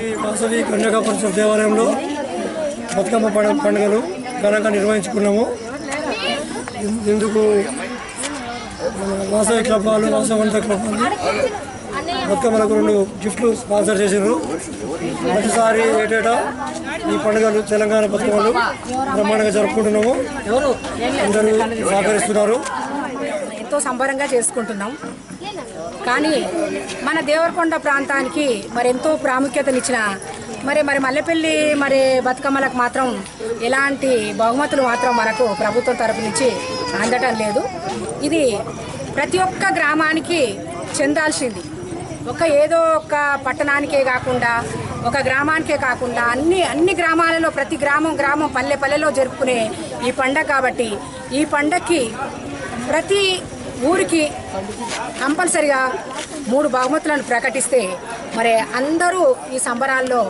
ఈ వాసవి కన్యకా పరిషత్ దేవాలయంలో బతుకమ్మ పండుగ పండుగలు ఘనంగా నిర్వహించుకున్నాము. ఇందుకు వాసవి క్లబ్ వాళ్ళు వాసవంత క్లబ్ వాళ్ళు బతుకమ్మలకు రెండు గిఫ్ట్లు స్పాన్సర్ చేశారు ప్రతిసారి ఏటేటా ఈ పండుగలు తెలంగాణ బతుకమ్మలు బ్రహ్మాండంగా జరుపుకుంటున్నాము. అందరూ సహకరిస్తున్నారు. ఎంతో సంబరంగా చేసుకుంటున్నాం. కానీ మన దేవరకొండ ప్రాంతానికి మరి ఎంతో ప్రాముఖ్యతనిచ్చిన మరి మరి మల్లెపల్లి మరి బతుకమ్మలకు మాత్రం ఎలాంటి బహుమతులు మాత్రం మనకు ప్రభుత్వం తరపు నుంచి అందటం లేదు. ఇది ప్రతి ఒక్క గ్రామానికి చెందాల్సింది. ఒక ఏదో ఒక పట్టణానికే కాకుండా ఒక గ్రామానికే కాకుండా అన్ని అన్ని గ్రామాలలో ప్రతి గ్రామం గ్రామం పల్లె పల్లెలో జరుపుకునే ఈ పండగ కాబట్టి ఈ పండగకి ప్రతి ఊరికి కంపల్సరిగా మూడు బహుమతులను ప్రకటిస్తే మరి అందరూ ఈ సంబరాల్లో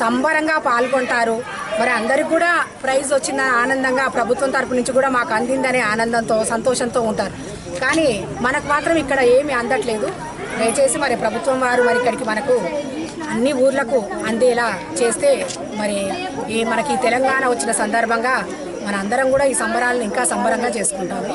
సంబరంగా పాల్గొంటారు. మరి అందరికి కూడా ప్రైజ్ వచ్చిందని ఆనందంగా ప్రభుత్వం తరపు నుంచి కూడా మాకు అందిందనే ఆనందంతో సంతోషంతో ఉంటారు. కానీ మనకు మాత్రం ఇక్కడ ఏమీ అందట్లేదు. దయచేసి మరి ప్రభుత్వం వారు మరి ఇక్కడికి మనకు అన్ని ఊర్లకు అందేలా చేస్తే మరి ఈ మనకి తెలంగాణ వచ్చిన సందర్భంగా మన అందరం కూడా ఈ సంబరాలను ఇంకా సంబరంగా చేసుకుంటాము.